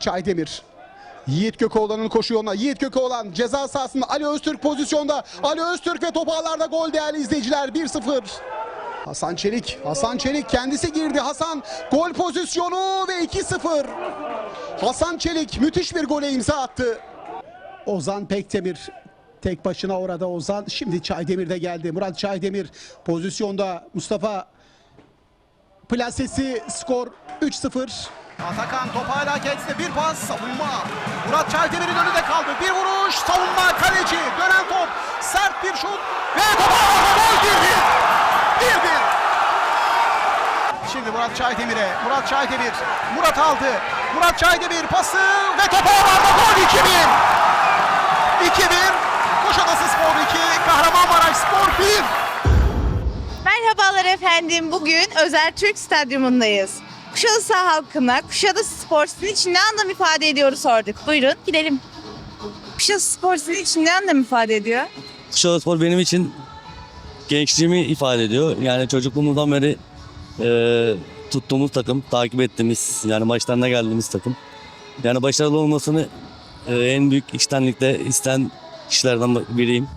Çaydemir. Yiğit Gökoğlan'ın koşu yoluna. Yiğit Gökoğlan ceza sahasında Ali Öztürk pozisyonda. Ali Öztürk ve top ağlarda gol değerli izleyiciler 1-0. Hasan Çelik. Hasan Çelik kendisi girdi. Hasan gol pozisyonu ve 2-0. Hasan Çelik müthiş bir gole imza attı. Ozan Pektemir tek başına orada Ozan. Şimdi Çaydemir de geldi. Murat Çaydemir pozisyonda. Mustafa plasesi skor 3-0. Atakan top hala kendisine bir pas savunma. Murat Çaydemir'in önünde kaldı. Bir vuruş savunma kaleci. Dönen top. Sert bir şut ve top ağlarda gol 1-1. 1-1. Şimdi Murat Çaydemir'e. Murat Çaydemir. Murat aldı. Murat Çaydemir pası ve top ağlarda gol 2-1. 2-1. Kuşadası Spor 2. Kahramanmaraş Spor 1. Merhabalar efendim. Bugün Özel Türk Stadyumundayız. Kuşadası halkına Kuşadası Spor sizin için ne anlam ifade ediyor sorduk. Buyurun gidelim. Kuşadası Spor sizin için ne anlam ifade ediyor? Kuşadası benim için gençliğimi ifade ediyor. Yani çocukluğumuzdan beri e, tuttuğumuz takım, takip ettiğimiz, yani maçlarına geldiğimiz takım. Yani başarılı olmasını e, en büyük içtenlikle isten kişilerden biriyim.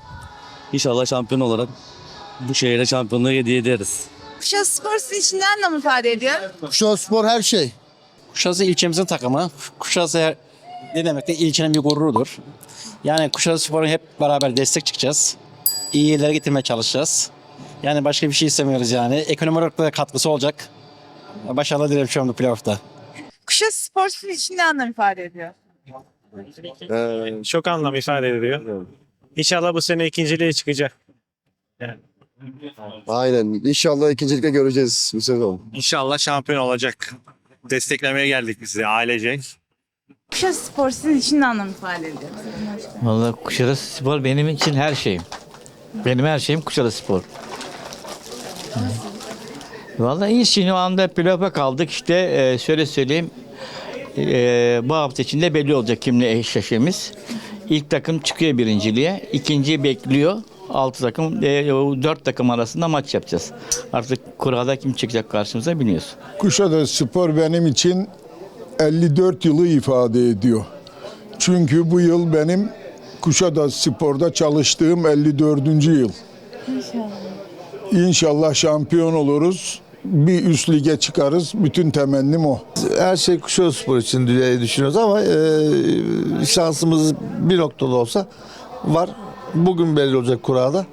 İnşallah şampiyon olarak bu şehire şampiyonluğu hediye ederiz. Kuşadası Spor sizin için ne anlam ifade ediyor? Kuşadası Spor her şey. Kuşadası ilçemizin takımı. Kuşadası her- ne demek de ilçenin bir gururudur. Yani Kuşadası Spor'un hep beraber destek çıkacağız. İyi yerlere getirmeye çalışacağız. Yani başka bir şey istemiyoruz yani. Ekonomi olarak da katkısı olacak. Başarılar dilerim şu anda playoff'ta. Kuşadası Spor sizin için ne anlam ifade ediyor? Ee, çok anlam ifade ediyor. İnşallah bu sene ikinciliğe çıkacak. Aynen. İnşallah ikincilikte göreceğiz bu sezon. İnşallah şampiyon olacak. Desteklemeye geldik biz de ailecek. Kuşadası Spor sizin için ne anlam ifade ediyor? Vallahi Kuşadası Spor benim için her şeyim. Benim her şeyim Kuşadası Spor. Vallahi iyi şimdi o anda playoff'a kaldık. İşte e, şöyle söyleyeyim. e, bu hafta içinde belli olacak kimle eşleşmemiz. İlk takım çıkıyor birinciliğe. ikinciyi bekliyor. Altı takım, e, o dört takım arasında maç yapacağız. Artık kurada kim çıkacak karşımıza biliyoruz. Kuşadası Spor benim için 54 yılı ifade ediyor. Çünkü bu yıl benim Kuşadası Spor'da çalıştığım 54. yıl. İnşallah. İnşallah şampiyon oluruz. Bir üst lige çıkarız. Bütün temennim o. Her şey Kuşadası Spor için diye düşünüyoruz ama e, şansımız bir noktada olsa var. Bugün belli olacak kurada.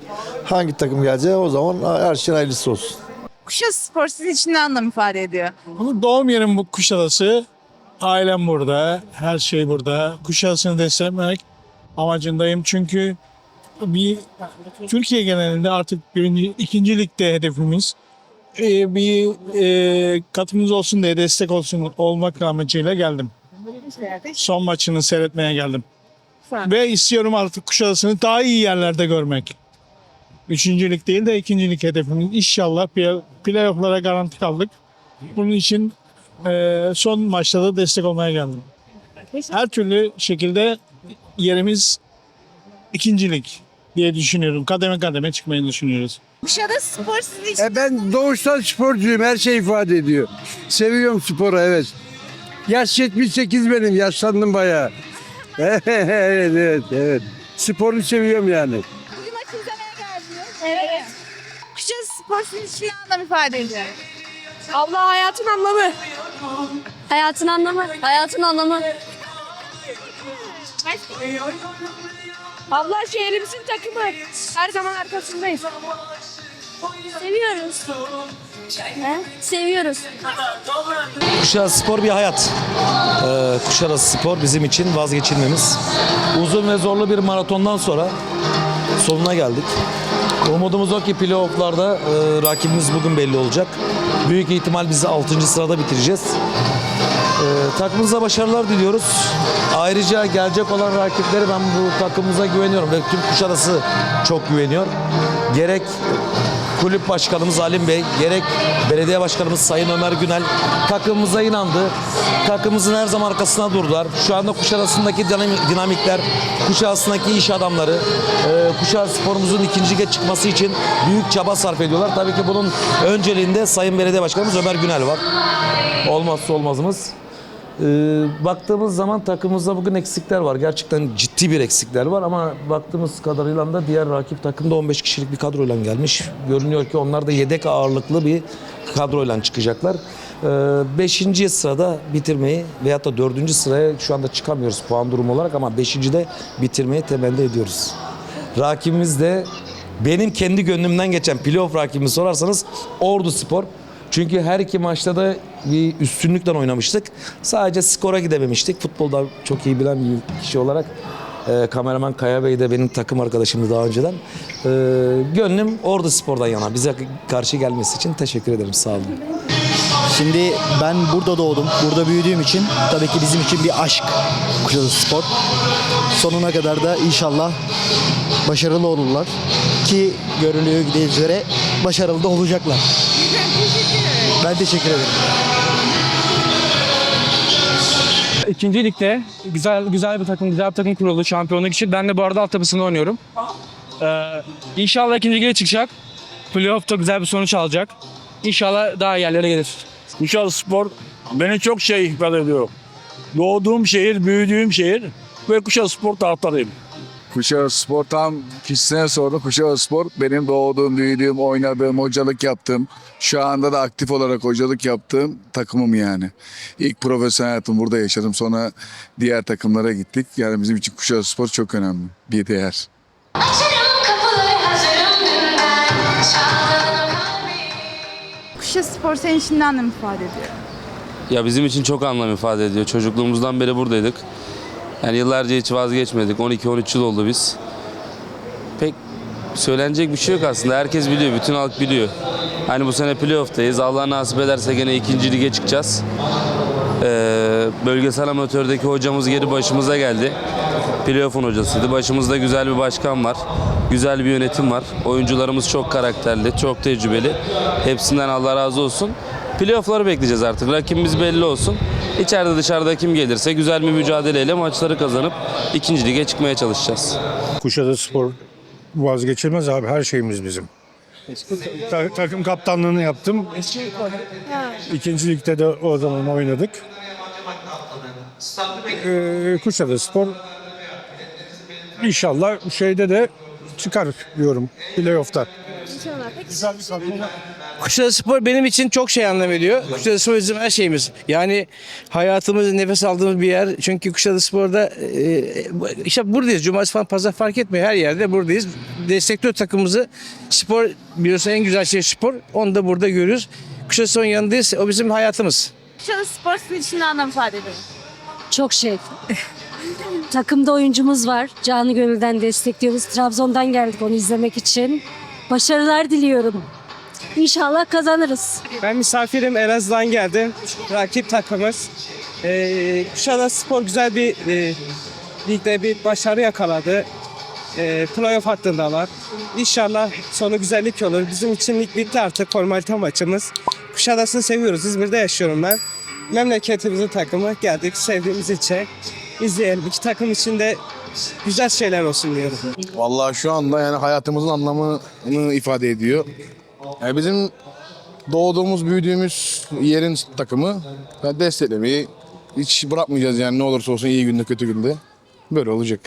Hangi takım gelecek o zaman her şeyin hayırlısı olsun. Kuşadası Spor sizin için ne anlam ifade ediyor? Bunu doğum yerim bu Kuşadası. Ailem burada, her şey burada. Kuşadası'nı desteklemek amacındayım. Çünkü bir Türkiye genelinde artık birinci, ikinci ligde hedefimiz. Ee, bir e, katımız olsun diye destek olsun olmak amacıyla geldim. Son maçını seyretmeye geldim. Ve istiyorum artık Kuşadası'nı daha iyi yerlerde görmek. Üçüncülük değil de ikincilik hedefimiz. İnşallah play- playoff'lara garanti kaldık. Bunun için e, son maçta da destek olmaya geldim. Her türlü şekilde yerimiz ikincilik diye düşünüyorum. Kademe kademe çıkmayı düşünüyoruz. Kuşadası Spor sizin için E ben doğuştan sporcuyum. Her şey ifade ediyor. Seviyorum sporu evet. Yaş 78 benim. Yaşlandım bayağı. Evet evet evet. Sporu seviyorum yani. Bugün maç izlemeye geldiniz. Evet. Kuşadası Spor sizin için ne anlam ifade ediyor? Abla hayatın anlamı. Hayatın anlamı. Hayatın anlamı. Abla şehrimizin takımı. Her zaman arkasındayız. Seviyoruz. He? Seviyoruz. Kuşadası Spor bir hayat. Ee, Kuşadası Spor bizim için vazgeçilmemiz. Uzun ve zorlu bir maratondan sonra sonuna geldik. Umudumuz o ki playofflarda e, rakibimiz bugün belli olacak. Büyük ihtimal bizi 6. sırada bitireceğiz. E, takımımıza başarılar diliyoruz. Ayrıca gelecek olan rakipleri ben bu takımımıza güveniyorum ve tüm Kuşadası çok güveniyor. Gerek kulüp başkanımız Alim Bey, gerek belediye başkanımız Sayın Ömer Günel takımımıza inandı. Takımımızın her zaman arkasına durdular. Şu anda Kuşadası'ndaki dinamik- dinamikler, Kuşadası'ndaki iş adamları, e, Kuşadası sporumuzun ikinci lige çıkması için büyük çaba sarf ediyorlar. Tabii ki bunun önceliğinde Sayın Belediye Başkanımız Ömer Günel var. Olmazsa olmazımız. Ee, baktığımız zaman takımımızda bugün eksikler var. Gerçekten ciddi bir eksikler var ama baktığımız kadarıyla da diğer rakip takım da 15 kişilik bir kadroyla gelmiş. Görünüyor ki onlar da yedek ağırlıklı bir kadroyla çıkacaklar. Ee, beşinci sırada bitirmeyi veyahut da dördüncü sıraya şu anda çıkamıyoruz puan durumu olarak ama beşinci de bitirmeyi temenni ediyoruz. Rakibimiz de benim kendi gönlümden geçen playoff rakibimi sorarsanız Ordu Spor. Çünkü her iki maçta da bir üstünlükten oynamıştık. Sadece skora gidememiştik. Futbolda çok iyi bilen bir kişi olarak e, kameraman Kaya Bey de benim takım arkadaşımdı daha önceden. E, gönlüm Ordu Spor'dan yana. Bize karşı gelmesi için teşekkür ederim. Sağ olun. Şimdi ben burada doğdum, burada büyüdüğüm için tabii ki bizim için bir aşk Kuşadası Spor. Sonuna kadar da inşallah başarılı olurlar. Ki görülüyor üzere başarılı da olacaklar. Ben teşekkür ederim. İkinci ligde güzel güzel bir takım, güzel bir takım kuruldu şampiyonluk için. Ben de bu arada altyapısında oynuyorum. Ee, inşallah ikinci lige çıkacak. Playoff'ta güzel bir sonuç alacak. İnşallah daha yerlere gelir. Kuşadası Spor beni çok şey ifade ediyor. Doğduğum şehir, büyüdüğüm şehir ve Kuşadası Spor taraftarıyım. Kuşadası Spor tam kişisine sonra Kuşadası Spor benim doğduğum, büyüdüğüm, oynadığım, hocalık yaptığım, şu anda da aktif olarak hocalık yaptığım takımım yani. İlk profesyonel hayatımı burada yaşadım. Sonra diğer takımlara gittik. Yani bizim için Kuşadası Spor çok önemli bir değer. Kuşadası Spor senin için ne anlam ifade ediyor? Ya bizim için çok anlam ifade ediyor. Çocukluğumuzdan beri buradaydık. Yani yıllarca hiç vazgeçmedik. 12-13 yıl oldu biz. Pek söylenecek bir şey yok aslında. Herkes biliyor, bütün halk biliyor. Hani bu sene playoff'tayız. Allah nasip ederse gene ikinci lige çıkacağız. Ee, bölgesel amatördeki hocamız geri başımıza geldi. Playoff'un hocasıydı. Başımızda güzel bir başkan var. Güzel bir yönetim var. Oyuncularımız çok karakterli, çok tecrübeli. Hepsinden Allah razı olsun. Playoff'ları bekleyeceğiz artık. Rakibimiz belli olsun. İçeride dışarıda kim gelirse güzel bir mücadeleyle maçları kazanıp ikinci lige çıkmaya çalışacağız. Kuşadası Spor vazgeçilmez abi her şeyimiz bizim. Ta- takım kaptanlığını yaptım. İkinci ligde de o zaman oynadık. Ee, Kuşadası Spor inşallah şeyde de çıkar diyorum playoff'ta. Güzel bir kadro. Kuşadası Spor benim için çok şey anlam ediyor. Kuşadası Spor bizim her şeyimiz. Yani hayatımız, nefes aldığımız bir yer. Çünkü Kuşadası Spor'da e, işte buradayız. Cumartesi falan pazar fark etmiyor. Her yerde buradayız. Destekliyor takımımızı. Spor biliyorsun en güzel şey spor. Onu da burada görüyoruz. Kuşadası Spor'un yanındayız. O bizim hayatımız. Kuşadası Spor senin için ne anlam ifade ediyor? Çok şey. Takımda oyuncumuz var. Canı gönülden destekliyoruz. Trabzon'dan geldik onu izlemek için. Başarılar diliyorum. İnşallah kazanırız. Ben misafirim Elazığ'dan geldim. Rakip takımız. Ee, Kuşadası Spor güzel bir e, ligde bir başarı yakaladı. E, playoff hattındalar. İnşallah sonu güzellik olur. Bizim için lig bitti artık formalite maçımız. Kuşadası'nı seviyoruz. İzmir'de yaşıyorum ben. Memleketimizin takımı geldik sevdiğimiz için. İzleyelim. İki takım için de güzel şeyler olsun diyorum. Vallahi şu anda yani hayatımızın anlamını ifade ediyor. Yani bizim doğduğumuz, büyüdüğümüz yerin takımı yani desteklemeyi hiç bırakmayacağız yani ne olursa olsun iyi günde kötü günde. Böyle olacak.